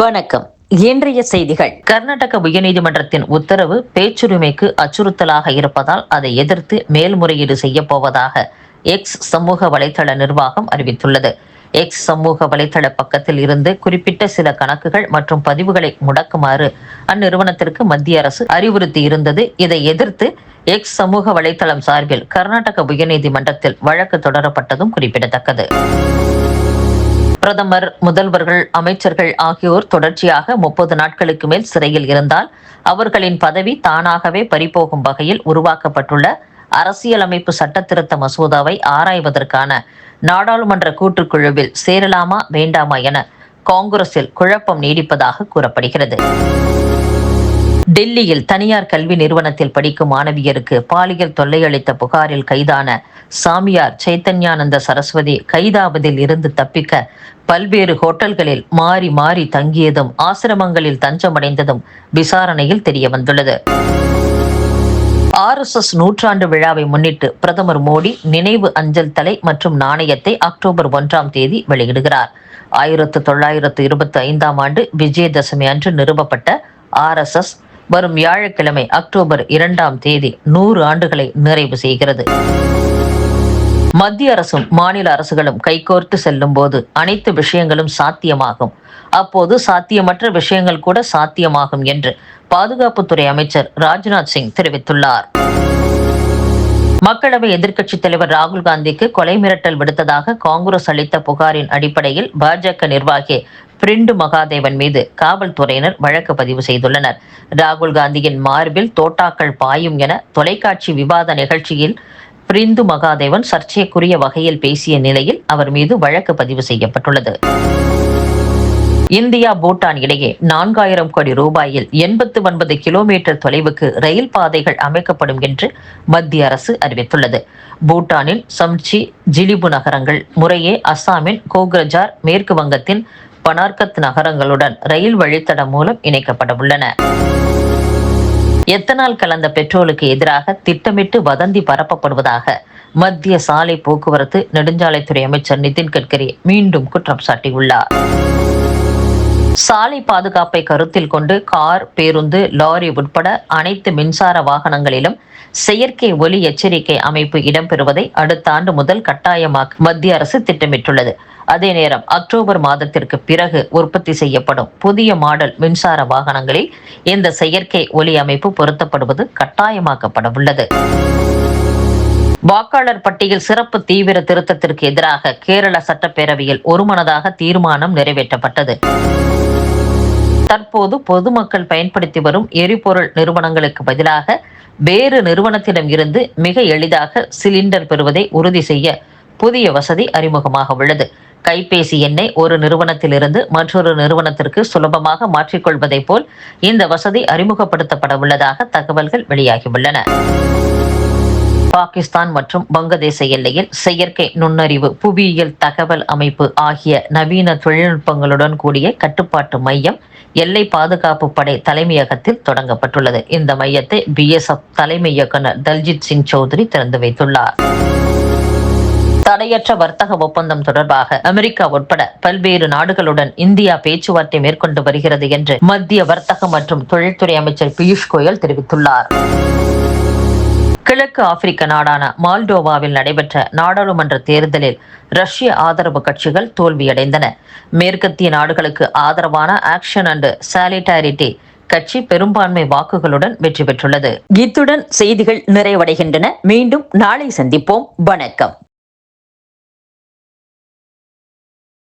வணக்கம். இன்றைய செய்திகள். கர்நாடக உயர்நீதிமன்றத்தின் உத்தரவு பேச்சுரிமைக்கு அச்சுறுத்தலாக இருப்பதால் அதை எதிர்த்து மேல்முறையீடு செய்யப்போவதாக எக்ஸ் சமூக வலைதள நிர்வாகம் அறிவித்துள்ளது. எக்ஸ் சமூக வலைதள பக்கத்தில் இருந்து குறிப்பிட்ட சில கணக்குகள் மற்றும் பதிவுகளை முடக்குமாறு அந்நிறுவனத்திற்கு மத்திய அரசு அறிவுறுத்தி இருந்தது. இதை எதிர்த்து எக்ஸ் சமூக வலைதளம் சார்பில் கர்நாடக உயர்நீதிமன்றத்தில் வழக்கு தொடரப்பட்டதும் குறிப்பிடத்தக்கது. பிரதமர் முதல்வர்கள் அமைச்சர்கள் ஆகியோர் தொடர்ச்சியாக முப்பது நாட்களுக்கு மேல் சிறையில் இருந்தால் அவர்களின் பதவி தானாகவே பறிபோகும் வகையில் உருவாக்கப்பட்டுள்ள அரசியலமைப்பு சட்ட திருத்த மசோதாவை ஆராய்வதற்கான நாடாளுமன்ற கூட்டுக்குழுவில் சேரலாமா வேண்டாமா என காங்கிரஸில் குழப்பம் நீடிப்பதாக கூறப்படுகிறது. டெல்லியில் தனியார் கல்வி நிறுவனத்தில் படிக்கும் மாணவியருக்கு பாலியல் தொல்லையளித்த புகாரில் கைதான சாமியார் சைத்தன்யானந்த சரஸ்வதி கைதாவதில் இருந்து தப்பிக்க பல்வேறு ஹோட்டல்களில் மாறி மாறி தங்கியதும் ஆசிரமங்களில் தஞ்சமடைந்ததும் விசாரணையில் தெரியவந்துள்ளது. ஆர் எஸ் எஸ் நூற்றாண்டு விழாவை முன்னிட்டு பிரதமர் மோடி நினைவு அஞ்சல் தலை மற்றும் நாணயத்தை அக்டோபர் ஒன்றாம் தேதி வெளியிடுகிறார். ஆயிரத்து தொள்ளாயிரத்து இருபத்தி ஐந்தாம் ஆண்டு விஜயதசமி அன்று நிறுவப்பட்ட ஆர் எஸ் எஸ் வரும் வியாழக்கிழமை அக்டோபர் இரண்டாம் தேதி நூறு ஆண்டுகளை நிறைவு செய்கிறது. மத்திய அரசும் மாநில அரசுகளும் கைகோர்த்து செல்லும் போது அனைத்து விஷயங்களும் சாத்தியமாகும். அப்போது சாத்தியமற்ற விஷயங்கள் கூட சாத்தியமாகும் என்று பாதுகாப்புத்துறை அமைச்சர் ராஜ்நாத் சிங் தெரிவித்துள்ளார். மக்களவை எதிர்க்கட்சித் தலைவர் ராகுல் காந்திக்கு கொலை மிரட்டல் விடுத்ததாக காங்கிரஸ் அளித்த புகாரின் அடிப்படையில் பாஜக நிர்வாகி பிரிண்டு மகாதேவன் மீது காவல்துறையினர் வழக்கு பதிவு செய்துள்ளனர். ராகுல் காந்தியின் மார்பில் தோட்டாக்கள் பாயும் என தொலைக்காட்சி விவாத நிகழ்ச்சியில் பிரிந்து மகாதேவன் சர்ச்சைக்குரிய வகையில் பேசிய நிலையில் அவர் மீது வழக்கு பதிவு செய்யப்பட்டுள்ளது. இந்தியா பூட்டான் இடையே நான்காயிரம் கோடி ரூபாயில் எண்பத்து ஒன்பது கிலோமீட்டர் தொலைவுக்கு ரயில் பாதைகள் அமைக்கப்படும் என்று மத்திய அரசு அறிவித்துள்ளது. பூட்டானின் சம்ச்சி ஜிலிபு நகரங்கள் முறையே அஸ்ஸாமின் கோக்ரஜார் மேற்கு வங்கத்தின் பனார்கத் நகரங்களுடன் ரயில் வழித்தடம் மூலம் இணைக்கப்பட உள்ளன எத்தனால் கலந்த பெட்ரோலுக்கு எதிராக திட்டமிட்டு வதந்தி பரப்பப்படுவதாக மத்திய சாலை போக்குவரத்து நெடுஞ்சாலைத்துறை அமைச்சர் நிதின் கட்கரி மீண்டும் குற்றம் சாட்டியுள்ளார். சாலை பாதுகாப்பை கருத்தில் கொண்டு கார் பேருந்து லாரி உட்பட அனைத்து மின்சார வாகனங்களிலும் செயற்கை ஒலி எச்சரிக்கை அமைப்பு இடம்பெறுவதை அடுத்த ஆண்டு முதல் கட்டாயமாக்க மத்திய அரசு திட்டமிட்டுள்ளது. அதே நேரம் அக்டோபர் மாதத்திற்கு பிறகு உற்பத்தி செய்யப்படும் புதிய மாடல் மின்சார வாகனங்களில் இந்த செயற்கை ஒலி அமைப்பு பொருத்தப்படுவது கட்டாயமாக்கப்பட உள்ளது வாக்காளர் பட்டியல் சிறப்பு தீவிர திருத்தத்திற்கு எதிராக கேரள சட்டப்பேரவையில் ஒருமனதாக தீர்மானம் நிறைவேற்றப்பட்டது. தற்போது பொதுமக்கள் பயன்படுத்தி வரும் எரிபொருள் நிறுவனங்களுக்கு பதிலாக வேறு நிறுவனத்திடம் இருந்து மிக எளிதாக சிலிண்டர் பெறுவதை உறுதி செய்ய புதிய வசதி அறிமுகமாக உள்ளது. கைபேசி எண்ணை ஒரு நிறுவனத்திலிருந்து மற்றொரு நிறுவனத்திற்கு சுலபமாக மாற்றிக்கொள்வதை போல் இந்த வசதி அறிமுகப்படுத்தப்பட உள்ளதாக தகவல்கள் வெளியாகியுள்ளன பாகிஸ்தான் மற்றும் வங்கதேச எல்லையில் செயற்கை நுண்ணறிவு புவியியல் தகவல் அமைப்பு ஆகிய நவீன தொழில்நுட்பங்களுடன் கூடிய கட்டுப்பாட்டு மையம் எல்லை பாதுகாப்பு படை தலைமையகத்தில் தொடங்கப்பட்டுள்ளது. இந்த மையத்தை பிஎஸ்எஃப் தலைமை இயக்குநர் தல்ஜித் சிங் சௌத்ரி திறந்து வைத்துள்ளார். தடையற்ற வர்த்தக ஒப்பந்தம் தொடர்பாக அமெரிக்கா உட்பட பல்வேறு நாடுகளுடன் இந்தியா பேச்சுவார்த்தை மேற்கொண்டு வருகிறது என்று மத்திய வர்த்தக மற்றும் தொழில்துறை அமைச்சர் பியூஷ் கோயல் தெரிவித்துள்ளார். கிழக்கு ஆப்பிரிக்க நாடான மால்டோவாவில் நடைபெற்ற நாடாளுமன்ற தேர்தலில் ரஷ்ய ஆதரவு கட்சிகள் தோல்வியடைந்தன. மேற்கத்திய நாடுகளுக்கு ஆதரவான ஆக்ஷன் அண்ட் சாலிட்டாரிட்டி கட்சி பெரும்பான்மை வாக்குகளுடன் வெற்றி பெற்றுள்ளது. இத்துடன் செய்திகள் நிறைவடைகின்றன. மீண்டும் நாளை சந்திப்போம். வணக்கம்.